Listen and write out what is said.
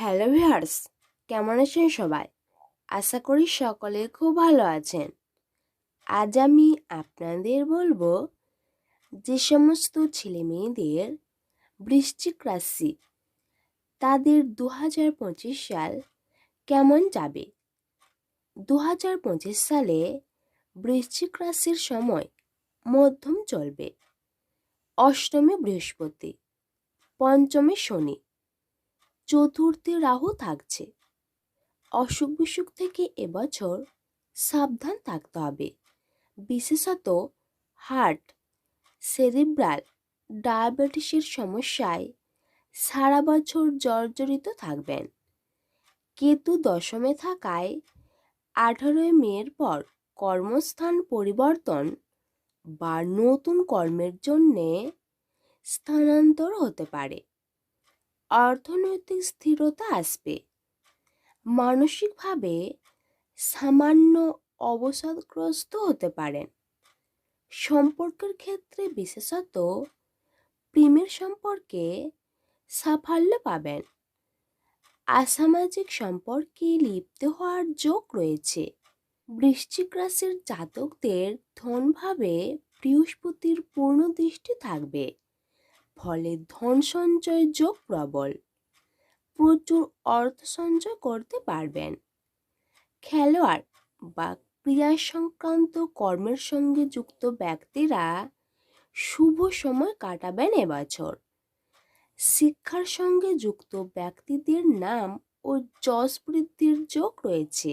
Hello viewers, কেমন আছেন সবাই? আশা করি সকলে খুব ভালো আছেন। আজ আমি আপনাদের বলব যে সমস্ত ছেলে মেয়েদের বৃশ্চিক রাশি, তাদের দু হাজার পঁচিশ সাল কেমন যাবে? দু হাজার পঁচিশ সালে বৃশ্চিক রাশির সময় মধ্যম চলবে। অষ্টমে বৃহস্পতি, পঞ্চমে শনি। চতুর্থে রাহু থাকছে। অসুখ বিসুখ থেকে এবছর সাবধান থাকতে হবে। বিশেষত হার্ট, সেরিব্রাল, ডায়াবেটিসের সমস্যায় সারা বছর জর্জরিত থাকবেন। কেতু দশমে থাকায় আঠারোই মের পর কর্মস্থান পরিবর্তন বা নতুন কর্মের জন্যে স্থানান্তর হতে পারে। অর্থনৈতিক স্থিরতা আসবে। মানসিকভাবে সামান্য অবসাদগ্রস্ত হতে পারেন। সম্পর্কের ক্ষেত্রে বিশেষত প্রেমের সম্পর্কে সাফল্য পাবেন। আসামাজিক সম্পর্কে লিপ্ত হওয়ার যোগ রয়েছে। বৃশ্চিক রাশির জাতকদের ধনভাবে বৃহস্পতির পূর্ণ দৃষ্টি থাকবে। ফলে ধন সঞ্চয় যোগ প্রবল। প্রচুর অর্থ সঞ্চয় করতে পারবেন। খেলোয়াড় বা ক্রিয়া সংক্রান্ত কর্মের সঙ্গে যুক্ত ব্যক্তিরা শুভ সময় কাটাবেন এবছর। শিক্ষার সঙ্গে যুক্ত ব্যক্তিদের নাম ও যশ বৃদ্ধির যোগ রয়েছে।